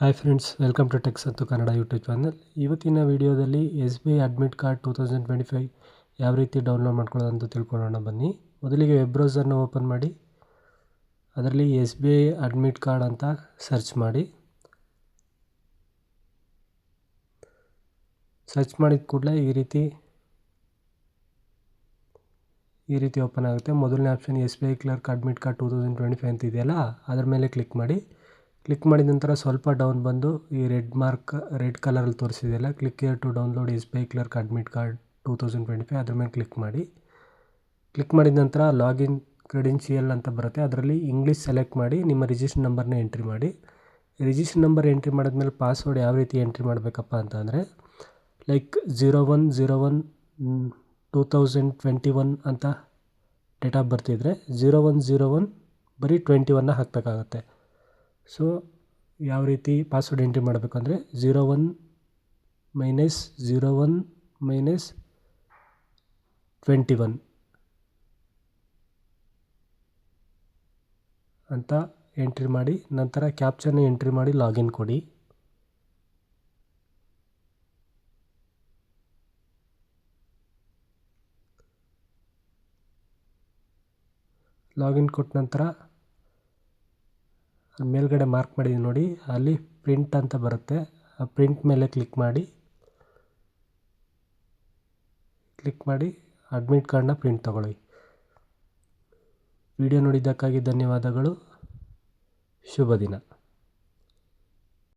Hi friends welcome to techs ಮತ್ತು Kannada YouTube channel ಇವತ್ತಿನ ವಿಡಿಯೋದಲ್ಲಿ S B I admit card two thousand twenty five ಯಾವ ರೀತಿ download ಮಾಡ್ಕೊಳ್ಳೋದು ಅಂತ ತಿಳ್ಕೊಳ್ಳೋಣ ಬನ್ನಿ. ಮೊದಲಿಗೆ ವೆಬ್ ಬ್ರೌಸರ್ನ ಓಪನ್ ಮಾಡಿ. ಅದರಲ್ಲಿ S B I admit card ಅಂತ ಸರ್ಚ್ ಮಾಡಿ. ಸರ್ಚ್ ಮಾಡಿದ ಕೂಡಲೇ ಈ ರೀತಿ ಈ ರೀತಿ ಓಪನ್ ಆಗುತ್ತೆ. ಮೊದಲನೇ option S B I clerk admit card two thousand twenty five ಅಂತ ಇದೆಯಲ್ಲ, ಅದರ ಮೇಲೆ ಕ್ಲಿಕ್ ಮಾಡಿ. ಕ್ಲಿಕ್ ಮಾಡಿದ ನಂತರ ಸ್ವಲ್ಪ ಡೌನ್ ಬಂದು ಈ ರೆಡ್ ಮಾರ್ಕ್, ರೆಡ್ ಕಲರಲ್ಲಿ ತೋರಿಸಿದೆಯಲ್ಲ, click here to download S B I admit card two thousand twenty five ಅದ್ರ ಮೇಲೆ ಕ್ಲಿಕ್ ಮಾಡಿ. ಕ್ಲಿಕ್ ಮಾಡಿದ ನಂತರ ಲಾಗಿನ್ ಕ್ರೆಡೆನ್ಷಿಯಲ್ ಅಂತ ಬರುತ್ತೆ. ಅದರಲ್ಲಿ ಇಂಗ್ಲೀಷ್ ಸೆಲೆಕ್ಟ್ ಮಾಡಿ, ನಿಮ್ಮ ರಿಜಿಸ್ಟರ್ ನಂಬರ್ನ ಎಂಟ್ರಿ ಮಾಡಿ. ರಿಜಿಸ್ಟರ್ ನಂಬರ್ ಎಂಟ್ರಿ ಮಾಡಿದ್ಮೇಲೆ ಪಾಸ್ವರ್ಡ್ ಯಾವ ರೀತಿ ಎಂಟ್ರಿ ಮಾಡಬೇಕಪ್ಪ ಅಂತ ಅಂದರೆ like zero one zero one two thousand twenty one ಅಂತ ಡೇಟ್ ಆಫ್ ಬರ್ತಿದ್ರೆ ಝೀರೋ ಒನ್ ಝೀರೋ ಒನ್ ಬರೀ ಟ್ವೆಂಟಿ ಒನ್ನ ಹಾಕಬೇಕಾಗತ್ತೆ. ಸೊ ಯಾವ ರೀತಿ ಪಾಸ್ವರ್ಡ್ ಎಂಟ್ರಿ ಮಾಡಬೇಕು ಅಂದರೆ zero one minus zero one minus twenty one ಅಂತ ಎಂಟ್ರಿ ಮಾಡಿ, ನಂತರ ಕ್ಯಾಪ್ಚರ್ನ ಎಂಟ್ರಿ ಮಾಡಿ ಲಾಗಿನ್ ಕೊಡಿ. ಲಾಗಿನ್ ಕೊಟ್ಟ ನಂತರ ಮೇಲ್ಗಡೆ ಮಾರ್ಕ್ ಮಾಡಿದ್ದೀನಿ ನೋಡಿ. ಅಲ್ಲಿ ಪ್ರಿಂಟ್ ಅಂತ ಬರುತ್ತೆ. ಆ ಪ್ರಿಂಟ್ ಮೇಲೆ ಕ್ಲಿಕ್ ಮಾಡಿ. ಕ್ಲಿಕ್ ಮಾಡಿ ಅಡ್ಮಿಟ್ ಕಾರ್ಡ್ನ ಪ್ರಿಂಟ್ ತಗೊಳ್ಳಿ. ವಿಡಿಯೋ ನೋಡಿದ್ದಕ್ಕಾಗಿ ಧನ್ಯವಾದಗಳು. ಶುಭ ದಿನ.